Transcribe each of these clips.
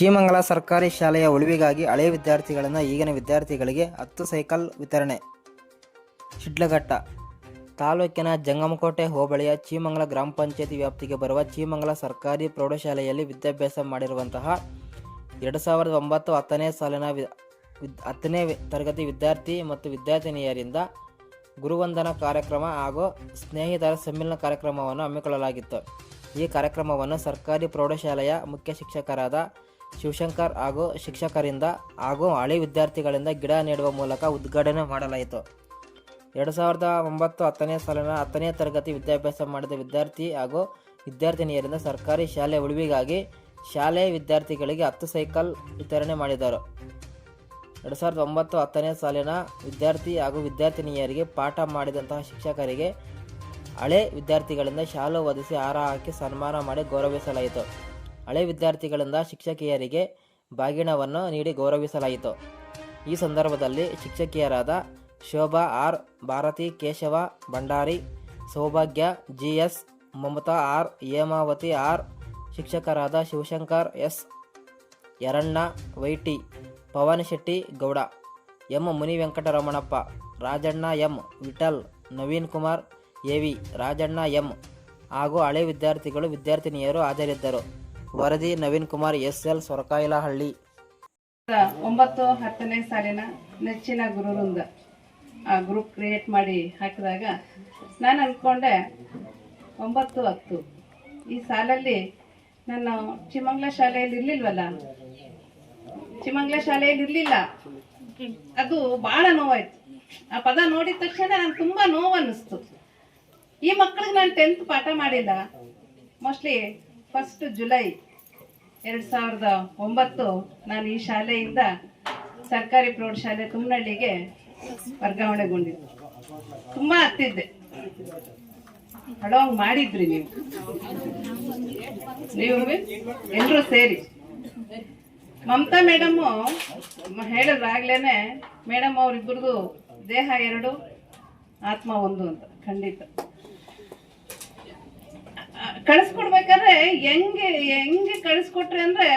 ಚೀಮಂಗಲ ಸರ್ಕಾರಿ ಶಾಲೆಯ ಉಳಿವಿಗಾಗಿ ಹಳೆಯ ವಿದ್ಯಾರ್ಥಿಗಳನ್ನು ಈಗಿನ ವಿದ್ಯಾರ್ಥಿಗಳಿಗೆ ಹತ್ತು ಸೈಕಲ್ ವಿತರಣೆ. ಶಿಡ್ಲಘಟ್ಟ ತಾಲೂಕಿನ ಜಂಗಮಕೋಟೆ ಹೋಬಳಿಯ ಚೀಮಂಗಲ ಗ್ರಾಮ ಪಂಚಾಯತಿ ವ್ಯಾಪ್ತಿಗೆ ಬರುವ ಚೀಮಂಗಲ ಸರ್ಕಾರಿ ಪ್ರೌಢಶಾಲೆಯಲ್ಲಿ ವಿದ್ಯಾಭ್ಯಾಸ ಮಾಡಿರುವಂತಹ ಎರಡು ಸಾವಿರದ ಒಂಬತ್ತು ಹತ್ತನೇ ಸಾಲಿನ ಹತ್ತನೇ ತರಗತಿ ವಿದ್ಯಾರ್ಥಿ ಮತ್ತು ವಿದ್ಯಾರ್ಥಿನಿಯರಿಂದ ಗುರುವಂದನ ಕಾರ್ಯಕ್ರಮ ಹಾಗೂ ಸ್ನೇಹಿತರ ಸಮ್ಮಿಲನ ಕಾರ್ಯಕ್ರಮವನ್ನು ಹಮ್ಮಿಕೊಳ್ಳಲಾಗಿತ್ತು. ಈ ಕಾರ್ಯಕ್ರಮವನ್ನು ಸರ್ಕಾರಿ ಪ್ರೌಢಶಾಲೆಯ ಮುಖ್ಯ ಶಿಕ್ಷಕರಾದ ಶಿವಶಂಕರ್ ಹಾಗೂ ಶಿಕ್ಷಕರಿಂದ ಹಾಗೂ ಹಳೆ ವಿದ್ಯಾರ್ಥಿಗಳಿಂದ ಗಿಡ ನೆಡುವ ಮೂಲಕ ಉದ್ಘಾಟನೆ ಮಾಡಲಾಯಿತು. ಎರಡು ಸಾವಿರದ ಒಂಬತ್ತು ಹತ್ತನೇ ಸಾಲಿನ ಹತ್ತನೇ ತರಗತಿ ವಿದ್ಯಾಭ್ಯಾಸ ಮಾಡಿದ ವಿದ್ಯಾರ್ಥಿ ಹಾಗೂ ವಿದ್ಯಾರ್ಥಿನಿಯರಿಂದ ಸರ್ಕಾರಿ ಶಾಲೆ ಉಳಿವಿಗಾಗಿ ಶಾಲೆ ವಿದ್ಯಾರ್ಥಿಗಳಿಗೆ ಹತ್ತು ಸೈಕಲ್ ವಿತರಣೆ ಮಾಡಿದರು. ಎರಡು ಸಾವಿರದ ಒಂಬತ್ತು ಹತ್ತನೇ ಸಾಲಿನ ವಿದ್ಯಾರ್ಥಿ ಹಾಗೂ ವಿದ್ಯಾರ್ಥಿನಿಯರಿಗೆ ಪಾಠ ಮಾಡಿದಂತಹ ಶಿಕ್ಷಕರಿಗೆ ಹಳೆ ವಿದ್ಯಾರ್ಥಿಗಳಿಂದ ಶಾಲೆ ಒದಿಸಿ ಹಾರ ಹಾಕಿ ಸನ್ಮಾನ ಮಾಡಿ ಗೌರವಿಸಲಾಯಿತು. ಹಳೆ ವಿದ್ಯಾರ್ಥಿಗಳಿಂದ ಶಿಕ್ಷಕಿಯರಿಗೆ ಬಾಗಿಣವನ್ನು ನೀಡಿ ಗೌರವಿಸಲಾಯಿತು. ಈ ಸಂದರ್ಭದಲ್ಲಿ ಶಿಕ್ಷಕಿಯರಾದ Shobha R Bharathi, Keshava Bhandari, Soubhagya G S Mamatha R, Hemavathi R, ಶಿಕ್ಷಕರಾದ Shivashankar S Yaranna, Y T Pavan Shetty Gowda, M Muni Venkataramanappa Rajanna M Vittal, Naveen Kumar AV Rajanna M ಹಾಗೂ ಹಳೆ ವಿದ್ಯಾರ್ಥಿಗಳು, ವಿದ್ಯಾರ್ಥಿನಿಯರು ಹಾಜರಿದ್ದರು. ವರದಿ Naveen Kumar S L Sorakayalahalli. ಒಂಬತ್ತು ಹತ್ತನೇ ಸಾಲಿನ ನೆಚ್ಚಿನ ಗುರುವೃಂದ ಆ ಗ್ರೂಪ್ ಕ್ರಿಯೇಟ್ ಮಾಡಿ ಹಾಕಿದಾಗ ನಾನು ಅಂದ್ಕೊಂಡೆ ಒಂಬತ್ತು ಹತ್ತು. ಈ ಸಾಲಲ್ಲಿ ನಾನು ಚಿಮಂಗ್ಲ ಶಾಲೆಯಲ್ಲಿ ಇರ್ಲಿಲ್ವಲ್ಲ? ಚಿಮಂಗ್ಲ ಶಾಲೆಯಲ್ಲಿ ಇರ್ಲಿಲ್ಲ. ಅದು ಬಹಳ ನೋವಾಯ್ತು. ಆ ಪದ ನೋಡಿದ ತಕ್ಷಣ ನಂಗೆ ತುಂಬಾ ನೋವು ಅನ್ನಿಸ್ತು ಈ ಮಕ್ಕಳಿಗೆ ನಾನು ಟೆಂತ್ ಪಾಠ ಮಾಡಿಲ್ಲ. ಮೋಸ್ಟ್ಲಿ ಫಸ್ಟ್ ಜುಲೈ ಎರಡು ಸಾವಿರದ ಒಂಬತ್ತು ನಾನು ಈ ಶಾಲೆಯಿಂದ ಸರ್ಕಾರಿ ಪ್ರೌಢಶಾಲೆ ತುಮ್ನಳ್ಳಿಗೆ ವರ್ಗಾವಣೆಗೊಂಡಿದ್ದೆ. ತುಂಬಾ ಹತ್ತಿದ್ದೆ. ಹಳೋಂಗ್ ಮಾಡಿದ್ರಿ ನೀವು. ನೀವು ಎಲ್ಲರೂ ಸೇರಿ. ಮಮತಾ ಮೇಡಮ್ಮು ಹೇಳಿದ್ರಾಗ್ಲೇನೆ ಮೇಡಮ್ ಅವರಿಬ್ಬರದು ದೇಹ ಎರಡು, ಆತ್ಮ ಒಂದು ಅಂತ, ಖಂಡಿತ. ಕಳಿಸ್ಕೊಡ್ಬೇಕಾದ್ರೆ ಹೆಂಗೆ ಹೆಂಗೆ ಕಳಿಸ್ಕೊಟ್ರಿ ಅಂದ್ರೆ,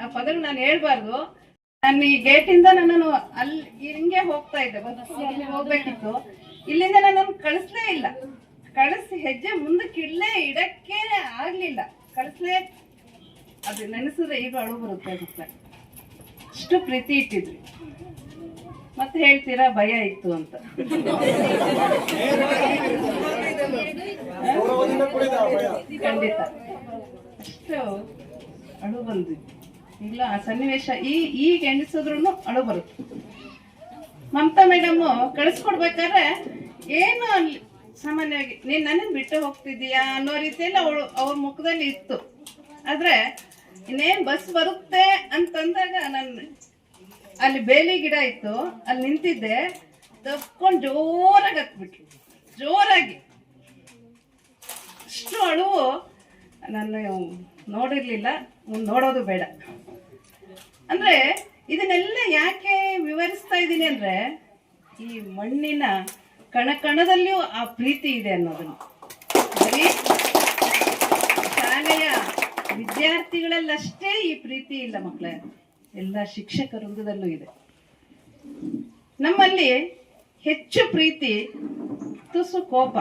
ಆ ನಾನು ಹೇಳ್ಬಾರ್ದು. ನಾನು ಈ ಗೇಟಿಂದ ನನ್ನನ್ನು ಅಲ್ಲಿ, ಹಿಂಗೆ ಹೋಗ್ತಾ ಇದ್ದೆ. ಹೋಗ್ಬೇಕಿತ್ತು. ಇಲ್ಲಿಂದ ನನ್ನನ್ನು ಕಳಿಸ್ಲೇ ಇಲ್ಲ. ಕಳಿಸಿ, ಹೆಜ್ಜೆ ಮುಂದಕ್ಕೆ ಇಡ್ಲೇ ಇಡಕ್ಕೆ ಆಗ್ಲಿಲ್ಲ. ಕಳಿಸ್ಲೇ, ಅದು ನೆನೆಸಿದ್ರೆ ಈಗ ಅಳು ಬರುತ್ತೆ ಅದಕ್ಕೆ ಅಷ್ಟು ಪ್ರೀತಿ ಇಟ್ಟಿದ್ರಿ ಮತ್ತೆ ಹೇಳ್ತೀರಾ, ಭಯ ಇತ್ತು ಅಂತ. ಖಂಡಿತ ಅಷ್ಟು ಅಳು ಬಂದ್ವಿ ಇಲ್ಲ ಆ ಸನ್ನಿವೇಶ ಈ ಈಗ ಎಣಿಸಿದ್ರು ಅಳು ಬರುತ್ತೆ ಮಮತಾ ಮೇಡಮ್ ಕಳಿಸ್ಕೊಡ್ಬೇಕಾದ್ರೆ ಏನು ಅಲ್ಲಿ ಸಾಮಾನ್ಯವಾಗಿ ನೀನ್ ನನ್ನನ್ನು ಬಿಟ್ಟು ಹೋಗ್ತಿದ್ದೀಯಾ ಅನ್ನೋ ರೀತಿಯಲ್ಲಿ ಅವಳು ಅವ್ರ ಮುಖದಲ್ಲಿ ಇತ್ತು ಆದ್ರೆ ಇನ್ನೇನ್ ಬಸ್ ಬರುತ್ತೆ ಅಂತಂದಾಗ ನಾನು ಅಲ್ಲಿ ಬೇಲಿ ಗಿಡ ಇತ್ತು ಅಲ್ಲಿ ನಿಂತಿದ್ದೆ ತಪ್ಕೊಂಡು ಜೋರಾಗಿ ಹತ್ಬಿಟ್ರು ಜೋರಾಗಿ ಅಷ್ಟು ಅಳುವು ನಾನು ನೋಡಿರಲಿಲ್ಲ. ನೋಡೋದು ಬೇಡ. ಅಂದ್ರೆ ಇದನ್ನೆಲ್ಲ ಯಾಕೆ ವಿವರಿಸ್ತಾ ಇದ್ದೀನಿ ಅಂದ್ರೆ ಈ ಮಣ್ಣಿನ ಕಣ ಕಣದಲ್ಲಿಯೂ ಆ ಪ್ರೀತಿ ಇದೆ ಅನ್ನೋದನ್ನು. ಬರೀ ಶಾಲೆಯ ವಿದ್ಯಾರ್ಥಿಗಳಲ್ಲಷ್ಟೇ ಈ ಪ್ರೀತಿ ಇಲ್ಲ ಮಕ್ಕಳೇ. ಎಲ್ಲ ಶಿಕ್ಷಕ ವೃಂದದಲ್ಲೂ ಇದೆ. ನಮ್ಮಲ್ಲಿ ಹೆಚ್ಚು ಪ್ರೀತಿ ತುಸು ಕೋಪ.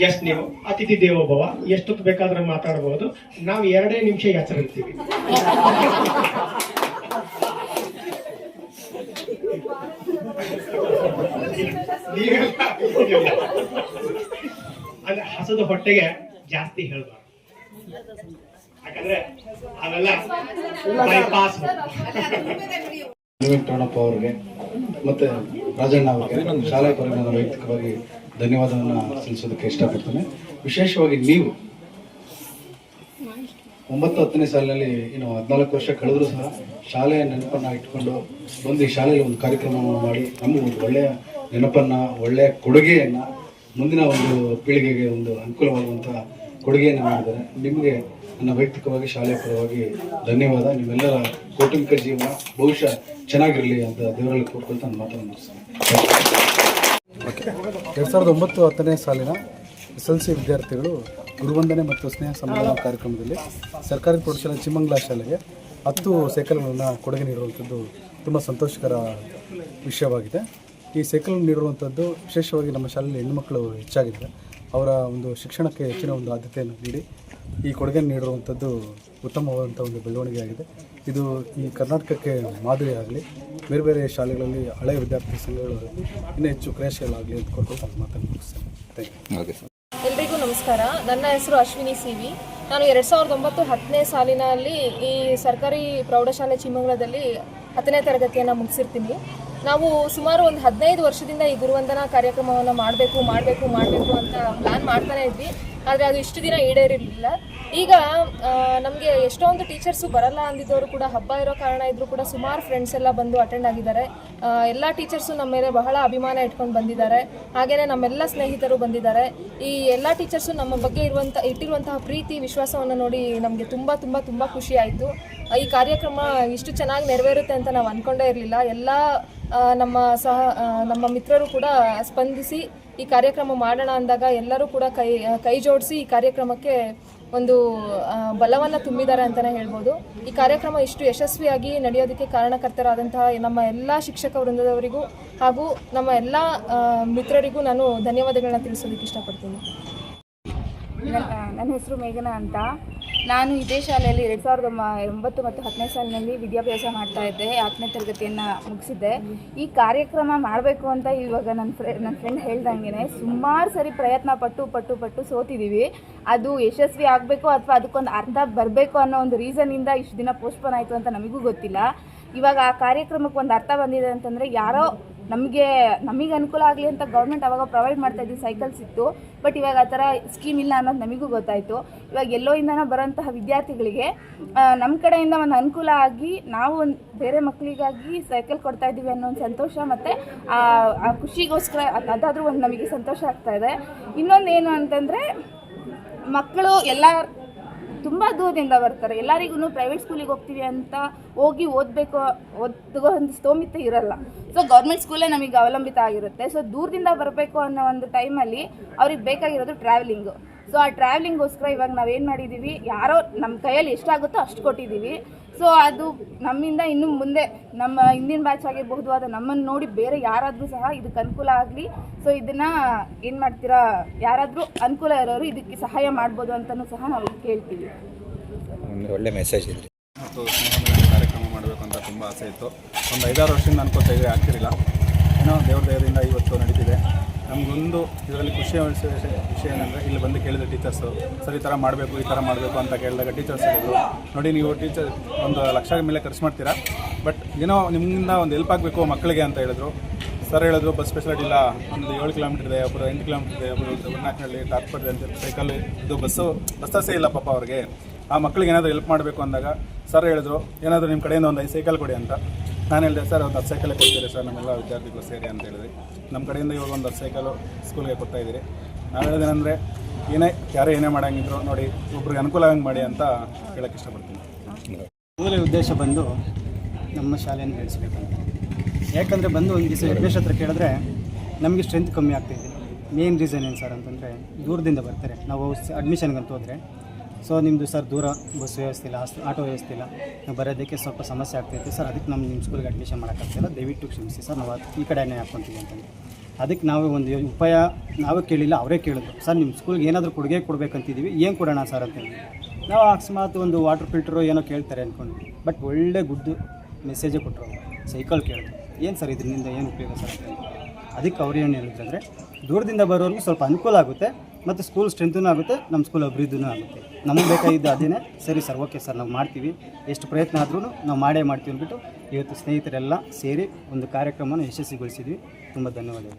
ಗೆಸ್ಟ್ ನೀವು, ಅತಿಥಿ ದೇವೋಭವ, ಎಷ್ಟೊತ್ತು ಬೇಕಾದ್ರೆ ಮಾತಾಡಬಹುದು ನಾವು ಎರಡೇ ನಿಮಿಷ ಎಚ್ಚರಿರ್ತೀವಿ. ಅಂದ್ರೆ ಹಸದ ಹೊಟ್ಟೆಗೆ ಜಾಸ್ತಿ ಹೇಳ್ಬಾರ್ದು. ಯಾಕಂದ್ರೆ ಅವೆಲ್ಲ ಬೈಪಾಸ್ ಅವ್ರಿಗೆ, ಮತ್ತೆ ರಾಜಣ್ಣ ಅವರಿಗೆ ಶಾಲೆ ಪರಿಣಾಮ ವೈಯಕ್ತಿಕವಾಗಿ ಧನ್ಯವಾದವನ್ನು ಸಲ್ಲಿಸೋದಕ್ಕೆ ಇಷ್ಟಪಡ್ತೇನೆ. ವಿಶೇಷವಾಗಿ ನೀವು ಒಂಬತ್ತು ಹತ್ತನೇ ಸಾಲಿನಲ್ಲಿ ಏನು ಹದಿನಾಲ್ಕು ವರ್ಷ ಕಳೆದರೂ ಸಹ ಶಾಲೆಯ ನೆನಪನ್ನು ಇಟ್ಕೊಂಡು ಬಂದು ಈ ಶಾಲೆಯಲ್ಲಿ ಒಂದು ಕಾರ್ಯಕ್ರಮವನ್ನು ಮಾಡಿ ನಮಗೆ ಒಂದು ಒಳ್ಳೆಯ ನೆನಪನ್ನು, ಒಳ್ಳೆಯ ಕೊಡುಗೆಯನ್ನು, ಮುಂದಿನ ಒಂದು ಪೀಳಿಗೆಗೆ ಒಂದು ಅನುಕೂಲವಾಗುವಂಥ ಕೊಡುಗೆಯನ್ನು ಮಾಡಿದ್ದಾರೆ. ನಿಮಗೆ ನನ್ನ ವೈಯಕ್ತಿಕವಾಗಿ, ಶಾಲೆಯ ಪರವಾಗಿ ಧನ್ಯವಾದ. ನಿಮ್ಮೆಲ್ಲರ ಕೌಟುಂಬಿಕ ಜೀವನ ಬಹುಶಃ ಚೆನ್ನಾಗಿರಲಿ ಅಂತ ದೇವರಲ್ಲಿ ಕೊಟ್ಕೊಳ್ತಾ ನನ್ನ ಮಾತನ್ನು ಮುಗಿಸ್ತೇನೆ. ಎರಡು ಸಾವಿರದ ಒಂಬತ್ತು ಹತ್ತನೇ ಸಾಲಿನ ಎಸ್ ಎಲ್ ಸಿ ವಿದ್ಯಾರ್ಥಿಗಳು ಗುರುವಂದನೆ ಮತ್ತು ಸ್ನೇಹ ಸಮ್ಮೇಳನ ಕಾರ್ಯಕ್ರಮದಲ್ಲಿ ಸರ್ಕಾರಿ ಪ್ರೌಢಶಾಲೆ ಚಿಮ್ಮಂಗ್ಲಾ ಶಾಲೆಗೆ ಹತ್ತು ಸೈಕಲ್ಗಳನ್ನು ಕೊಡುಗೆ ನೀಡುವಂಥದ್ದು ತುಂಬ ಸಂತೋಷಕರ ವಿಷಯವಾಗಿದೆ. ಈ ಸೈಕಲ್ ನೀಡುವಂಥದ್ದು ವಿಶೇಷವಾಗಿ ನಮ್ಮ ಶಾಲೆಯಲ್ಲಿ ಹೆಣ್ಣುಮಕ್ಕಳು ಹೆಚ್ಚಾಗಿದ್ದಾರೆ. ಅವರ ಒಂದು ಶಿಕ್ಷಣಕ್ಕೆ ಹೆಚ್ಚಿನ ಒಂದು ಆದ್ಯತೆಯನ್ನು ನೀಡಿ ಈ ಕೊಡುಗೆ ನೀಡಿರುವಂಥದ್ದು ಉತ್ತಮವಾದಂಥ ಒಂದು ಬೆಳವಣಿಗೆಯಾಗಿದೆ. ಇದು ಈ ಕರ್ನಾಟಕಕ್ಕೆ ಮಾದರಿಯಾಗಲಿ ಬೇರೆ ಬೇರೆ ಶಾಲೆಗಳಲ್ಲಿ ಹಳೆಯ ವಿದ್ಯಾರ್ಥಿ ಸಂಘಗಳು ಇನ್ನೂ ಹೆಚ್ಚು ಕ್ರಿಯಾಶೀಲರಾಗಲಿ ಅಂತ ಕೊಟ್ಟು ನಾನು ಮಾತನ್ನು ಮುಗಿಸ್ತೇನೆ ಥ್ಯಾಂಕ್ ಯು ಎಲ್ರಿಗೂ ನಮಸ್ಕಾರ. ನನ್ನ ಹೆಸರು ಅಶ್ವಿನಿ ಸಿ ವಿ. ನಾನು ಎರಡು ಸಾವಿರದ ಒಂಬತ್ತು ಹತ್ತನೇ ಸಾಲಿನಲ್ಲಿ ಈ ಸರ್ಕಾರಿ ಪ್ರೌಢಶಾಲೆ ಚಿಮ್ಮಂಗ್ಳದಲ್ಲಿ ಹತ್ತನೇ ತರಗತಿಯನ್ನು ಮುಗಿಸಿರ್ತೀನಿ. ನಾವು ಸುಮಾರು ಒಂದು ಹದಿನೈದು ವರ್ಷದಿಂದ ಈ ಗುರುವಂದನಾ ಕಾರ್ಯಕ್ರಮವನ್ನು ಮಾಡಬೇಕು ಮಾಡಬೇಕು ಮಾಡಬೇಕು ಅಂತ ಪ್ಲ್ಯಾನ್ ಮಾಡ್ತಾನೆ ಇದ್ವಿ. ಆದರೆ ಅದು ಇಷ್ಟು ದಿನ ಈಡೇರಿರಲಿಲ್ಲ. ಈಗ ನಮಗೆ ಎಷ್ಟೊಂದು ಟೀಚರ್ಸು ಬರಲ್ಲ ಅಂದಿದ್ದವರು ಕೂಡ, ಹಬ್ಬ ಇರೋ ಕಾರಣ ಇದ್ದರೂ ಕೂಡ ಸುಮಾರು ಫ್ರೆಂಡ್ಸ್ ಎಲ್ಲ ಬಂದು ಅಟೆಂಡ್ ಆಗಿದ್ದಾರೆ. ಎಲ್ಲ ಟೀಚರ್ಸು ನಮ್ಮ ಮೇಲೆ ಬಹಳ ಅಭಿಮಾನ ಇಟ್ಕೊಂಡು ಬಂದಿದ್ದಾರೆ. ಹಾಗೆಯೇ ನಮ್ಮೆಲ್ಲ ಸ್ನೇಹಿತರು ಬಂದಿದ್ದಾರೆ. ಈ ಎಲ್ಲ ಟೀಚರ್ಸು ನಮ್ಮ ಬಗ್ಗೆ ಇರುವಂಥ ಇಟ್ಟಿರುವಂತಹ ಪ್ರೀತಿ, ವಿಶ್ವಾಸವನ್ನು ನೋಡಿ ನಮಗೆ ತುಂಬ ತುಂಬ ತುಂಬ ಖುಷಿ ಆಯಿತು. ಈ ಕಾರ್ಯಕ್ರಮ ಇಷ್ಟು ಚೆನ್ನಾಗಿ ನೆರವೇರುತ್ತೆ ಅಂತ ನಾವು ಅಂದ್ಕೊಂಡೇ ಇರಲಿಲ್ಲ. ಎಲ್ಲ ನಮ್ಮ ಸಹ ನಮ್ಮ ಮಿತ್ರರು ಕೂಡ ಸ್ಪಂದಿಸಿ ಈ ಕಾರ್ಯಕ್ರಮ ಮಾಡೋಣ ಅಂದಾಗ ಎಲ್ಲರೂ ಕೂಡ ಕೈ ಕೈ ಜೋಡಿಸಿ ಈ ಕಾರ್ಯಕ್ರಮಕ್ಕೆ ಒಂದು ಬಲವನ್ನು ತುಂಬಿದ್ದಾರೆ ಅಂತಲೇ ಹೇಳ್ಬೋದು. ಈ ಕಾರ್ಯಕ್ರಮ ಇಷ್ಟು ಯಶಸ್ವಿಯಾಗಿ ನಡೆಯೋದಕ್ಕೆ ಕಾರಣಕರ್ತರಾದಂತಹ ನಮ್ಮ ಎಲ್ಲ ಶಿಕ್ಷಕ ವೃಂದದವರಿಗೂ ಹಾಗೂ ನಮ್ಮ ಎಲ್ಲ ಮಿತ್ರರಿಗೂ ನಾನು ಧನ್ಯವಾದಗಳನ್ನ ತಿಳಿಸೋದಕ್ಕೆ ಇಷ್ಟಪಡ್ತೀನಿ. ನನ್ನ ಹೆಸರು ಮೇಘನಾ ಅಂತ. ನಾನು ಇದೇ ಶಾಲೆಯಲ್ಲಿ ಎರಡು ಸಾವಿರದ ಒಂಬ- ಒಂಬತ್ತು ಮತ್ತು ಹತ್ತನೇ ಸಾಲಿನಲ್ಲಿ ವಿದ್ಯಾಭ್ಯಾಸ ಮಾಡ್ತಾ ಇದ್ದೆ, ಹತ್ತನೇ ತರಗತಿಯನ್ನು ಮುಗಿಸಿದ್ದೆ. ಈ ಕಾರ್ಯಕ್ರಮ ಮಾಡಬೇಕು ಅಂತ ಇವಾಗ ನನ್ನ ಫ್ರೆ ನನ್ನ ಫ್ರೆಂಡ್ ಹೇಳ್ದಂಗೆ ಸುಮಾರು ಸರಿ ಪ್ರಯತ್ನ ಪಟ್ಟು ಪಟ್ಟು ಪಟ್ಟು ಸೋತಿದ್ದೀವಿ ಅದು ಯಶಸ್ವಿ ಆಗಬೇಕು ಅಥವಾ ಅದಕ್ಕೊಂದು ಅರ್ಥ ಬರಬೇಕು ಅನ್ನೋ ಒಂದು ರೀಸನಿಂದ ಇಷ್ಟು ದಿನ ಪೋಸ್ಟ್ಪೋನ್ ಆಯಿತು ಅಂತ ನಮಗೂ ಗೊತ್ತಿಲ್ಲ. ಇವಾಗ ಆ ಕಾರ್ಯಕ್ರಮಕ್ಕೆ ಒಂದು ಅರ್ಥ ಬಂದಿದೆ ಅಂತಂದರೆ ಯಾರೋ ನಮಗೆ ನಮಗೆ ಅನುಕೂಲ ಆಗಲಿ ಅಂತ ಗೌರ್ಮೆಂಟ್ ಅವಾಗ ಪ್ರೊವೈಡ್ ಮಾಡ್ತಾ ಇದ್ದೀವಿ ಸೈಕಲ್ಸ್ ಇತ್ತು. ಬಟ್ ಇವಾಗ ಆ ಥರ ಸ್ಕೀಮ್ ಇಲ್ಲ ಅನ್ನೋದು ನಮಗೂ ಗೊತ್ತಾಯಿತು. ಇವಾಗ ಎಲ್ಲೋ ಇಂದನೋ ಬರೋಂತಹ ವಿದ್ಯಾರ್ಥಿಗಳಿಗೆ ನಮ್ಮ ಕಡೆಯಿಂದ ಒಂದು ಅನುಕೂಲ ಆಗಿ ನಾವು ಒಂದು ಬೇರೆ ಮಕ್ಕಳಿಗಾಗಿ ಸೈಕಲ್ ಕೊಡ್ತಾ ಇದ್ದೀವಿ ಅನ್ನೋ ಒಂದು ಸಂತೋಷ ಮತ್ತು ಆ ಖುಷಿಗೋಸ್ಕರ ಅದ್- ಅದಾದರೂ ಒಂದು ನಮಗೆ ಸಂತೋಷ ಆಗ್ತಾ ಇದೆ. ಇನ್ನೊಂದು ಏನು ಅಂತಂದರೆ, ಮಕ್ಕಳು ಎಲ್ಲ ತುಂಬ ದೂರದಿಂದ ಬರ್ತಾರೆ. ಎಲ್ಲರಿಗೂ ಪ್ರೈವೇಟ್ ಸ್ಕೂಲಿಗೆ ಹೋಗ್ತೀವಿ ಅಂತ ಹೋಗಿ ಓದಬೇಕು, ಓದ್ಗೋ ಒಂದು ಸ್ತೋಮಿತ ಇರಲ್ಲ. ಸೊ ಗೌರ್ಮೆಂಟ್ ಸ್ಕೂಲೇ ನಮಗೆ ಅವಲಂಬಿತ ಆಗಿರುತ್ತೆ. ಸೊ ದೂರದಿಂದ ಬರಬೇಕು ಅನ್ನೋ ಒಂದು ಟೈಮಲ್ಲಿ ಅವ್ರಿಗೆ ಬೇಕಾಗಿರೋದು ಟ್ರಾವೆಲಿಂಗು ಸೊ ಆ ಟ್ರಾವೆಲಿಂಗೋಸ್ಕರ ಇವಾಗ ನಾವೇನು ಮಾಡಿದ್ದೀವಿ ಯಾರೋ ನಮ್ಮ ಕೈಯಲ್ಲಿ ಎಷ್ಟಾಗುತ್ತೋ ಅಷ್ಟು ಕೊಟ್ಟಿದ್ದೀವಿ ಸೊ ಅದು ನಮ್ಮಿಂದ ಇನ್ನು ಮುಂದೆ ನಮ್ಮ ಹಿಂದಿನ ಬ್ಯಾಚ್ ಆಗಿರಬಹುದು ಅದು ನಮ್ಮನ್ನು ನೋಡಿ ಬೇರೆ ಯಾರಾದರೂ ಸಹ ಇದಕ್ಕೆ ಅನುಕೂಲ ಆಗಲಿ. ಸೊ ಇದನ್ನು ಏನು ಮಾಡ್ತೀರಾ? ಯಾರಾದರೂ ಅನುಕೂಲ ಇರೋರು ಇದಕ್ಕೆ ಸಹಾಯ ಮಾಡ್ಬೋದು ಅಂತಲೂ ಸಹ ನಾವು ಕೇಳ್ತೀವಿ. ಒಳ್ಳೆ ಮೆಸೇಜ್ ಇದೆ ಮತ್ತು ಕಾರ್ಯಕ್ರಮ ಮಾಡಬೇಕು ಅಂತ ತುಂಬ ಆಸೆ ಇತ್ತು. ಒಂದು ಐದಾರು ವರ್ಷದಿಂದ ಅನ್ಕೋತಾ ಆಗ್ತಿರಲಿಲ್ಲ. ಏನೋ ದೇವ್ರ ದೇವರಿಂದ ಇವತ್ತು ನಡೀತಿದೆ. ನಮಗೊಂದು ಇದರಲ್ಲಿ ಖುಷಿಯ ವಿಷಯ ವಿಷಯ ಏನಂದರೆ ಇಲ್ಲಿ ಬಂದು ಕೇಳಿದ ಟೀಚರ್ಸು ಸರ್ ಈ ಥರ ಮಾಡಬೇಕು, ಈ ಥರ ಮಾಡಬೇಕು ಅಂತ ಕೇಳಿದಾಗ ಟೀಚರ್ಸ್ ಹೇಳಿದ್ರು. ನೋಡಿ ನೀವು ಟೀಚರ್ ಒಂದು ಲಕ್ಷ ಮೇಲೆ ಖರ್ಚು ಮಾಡ್ತೀರಾ ಬಟ್ ಏನೋ ನಿಮ್ಮಿಂದ ಒಂದು ಹೆಲ್ಪ್ ಆಗಬೇಕು ಮಕ್ಕಳಿಗೆ ಅಂತ ಹೇಳಿದ್ರು. ಸರ್ ಹೇಳಿದ್ರು, ಬಸ್ ಫೆಸಿಲಿಟಿ ಇಲ್ಲ, ಒಂದು ಏಳು ಕಿಲೋಮೀಟರ್ ಇದೆ ಒಬ್ಬರು ಎಂಟು ಕಿಲೋಮೀಟರ್ ಇದೆ ಒಬ್ಬರು ನಾಲ್ಕನಲ್ಲಿ ಟಾರ್ಪರ್ ಅಂತ ಸೈಕಲ್ ಇದು ಬಸ್ಸು ಬಸ್ಸಸ್ಸೇ ಇಲ್ಲ ಪಾಪ ಅವ್ರಿಗೆ. ಆ ಮಕ್ಕಳಿಗೆ ಏನಾದರೂ ಹೆಲ್ಪ್ ಮಾಡಬೇಕು ಅಂದಾಗ ಸರ್ ಹೇಳಿದ್ರು, ಏನಾದರೂ ನಿಮ್ಮ ಕಡೆಯಿಂದ ಒಂದು ಐದು ಸೈಕಲ್ ಕೊಡಿ ಅಂತ. ನಾನು ಹೇಳಿದೆ, ಸರ್, ಒಂದು ಹತ್ತು ಸೈಕಲೇ ಕೊಡ್ತೀರಿ ಸರ್, ನಮ್ಮೆಲ್ಲ ವಿದ್ಯಾರ್ಥಿಗಳು ಸೇರಿ ಅಂತ ಹೇಳಿದ್ರಿ ನಮ್ಮ ಕಡೆಯಿಂದ ಇವಾಗ ಒಂದು ಸೈಕಲು ಸ್ಕೂಲ್ಗೆ ಕೊಡ್ತಾ ಇದ್ದೀರಿ. ನಾವು ಹೇಳೋದೇನೆಂದರೆ ಏನೇ, ಯಾರೇ ಏನೇ ಮಾಡಂಗಿದ್ರು ನೋಡಿ, ಒಬ್ರಿಗೆ ಅನುಕೂಲ ಆಗಂಗೆ ಮಾಡಿ ಅಂತ ಹೇಳೋಕ್ಕೆ ಇಷ್ಟಪಡ್ತೀನಿ. ಮೂಲ ಉದ್ದೇಶ ಬಂದು ನಮ್ಮ ಶಾಲೆಯನ್ನು ನಡೆಸಬೇಕಂತ. ಯಾಕಂದರೆ ಬಂದು ಒಂದು ದಿವಸ ಯಜ್ಞೇಶ್ ಹತ್ರ ಕೇಳಿದ್ರೆ ನಮಗೆ ಸ್ಟ್ರೆಂತ್ ಕಮ್ಮಿ ಆಗ್ತಾಯಿದೆ ಮೇನ್ ರೀಸನ್ ಏನು ಸರ್ ಅಂತಂದರೆ, ದೂರದಿಂದ ಬರ್ತಾರೆ. ನಾವು ಅಡ್ಮಿಷನ್ಗೆ ಅಂತ ಹೋದರೆ. ಸೊ ನಿಮ್ಮದು ಸರ್ ದೂರ ಬಸ್ ವ್ಯವಸ್ಥೆ ಇಲ್ಲ ಹಾಸ್ ಆಟೋ ವ್ಯವಸ್ಥೆ ಇಲ್ಲ. ನಾವು ಬರೋದಕ್ಕೆ ಸ್ವಲ್ಪ ಸಮಸ್ಯೆ ಆಗ್ತೈತೆ ಸರ್ ಅದಕ್ಕೆ ನಮ್ಮ ನಿಮ್ಮ ಸ್ಕೂಲ್ಗೆ ಅಡ್ಮಿಷನ್ ಮಾಡೋಕ್ಕಾಗ್ತಿಲ್ಲ. ದಯವಿಟ್ಟು ಕ್ಷಮಿಸಿ ಸರ್ ನಾವು ಈ ಕಡೆನೇ ಹಾಕ್ಕೊತೀವಿ ಅಂತಂದು. ಅದಕ್ಕೆ ನಾವೇ ಒಂದು ಉಪಾಯ ನಾವೇ ಕೇಳಿಲ್ಲ, ಅವರೇ ಕೇಳಿದ್ರು. ಸರ್, ನಿಮ್ಮ ಸ್ಕೂಲ್ಗೆ ಏನಾದರೂ ಕೊಡುಗೆ ಕೊಡಬೇಕಂತಿದ್ದೀವಿ, ಏನು ಕೊಡೋಣ ಸರ್? ಅಂತ ನಾವು ಅಕಸ್ಮಾತ್ ಒಂದು ವಾಟರ್ ಫಿಲ್ಟರು ಏನೋ ಕೇಳ್ತಾರೆ ಅಂದ್ಕೊಂಡು ಬಟ್ ಒಳ್ಳೆ ಗುಡ್ ಮೆಸೇಜೇ ಕೊಟ್ಟರು ಸೈಕಲ್ ಕೇಳಿದ್ರು. ಏನು ಸರ್ ಇದರಿಂದ ಏನು ಉಪಯೋಗ ಸರ್? ಅಂತ. ಅದಕ್ಕೆ ಅವ್ರು ಏನು ಹೇಳಿದ್ರಂದರೆ, ದೂರದಿಂದ ಬರೋರಿಗೆ ಸ್ವಲ್ಪ ಅನುಕೂಲ ಆಗುತ್ತೆ, ಮತ್ತು ಸ್ಕೂಲ್ ಸ್ಟ್ರೆಂತೂ ಆಗುತ್ತೆ, ನಮ್ಮ ಸ್ಕೂಲ್ ಅಭಿವೃದ್ಧಿನೂ ಆಗುತ್ತೆ. ನಮಗೆ ಬೇಕಾಗಿದ್ದು ಅದೇನೇ. ಸರಿ ಸರ್, ಓಕೆ ಸರ್, ನಾವು ಮಾಡ್ತೀವಿ. ಎಷ್ಟು ಪ್ರಯತ್ನ ಆದ್ರೂ ನಾವು ಮಾಡೇ ಮಾಡ್ತೀವಿ ಅಂದ್ಬಿಟ್ಟು ಇವತ್ತು ಸ್ನೇಹಿತರೆಲ್ಲ ಸೇರಿ ಒಂದು ಕಾರ್ಯಕ್ರಮವನ್ನು ಯಶಸ್ವಿಗೊಳಿಸಿದ್ವಿ. ತುಂಬ ಧನ್ಯವಾದಗಳು.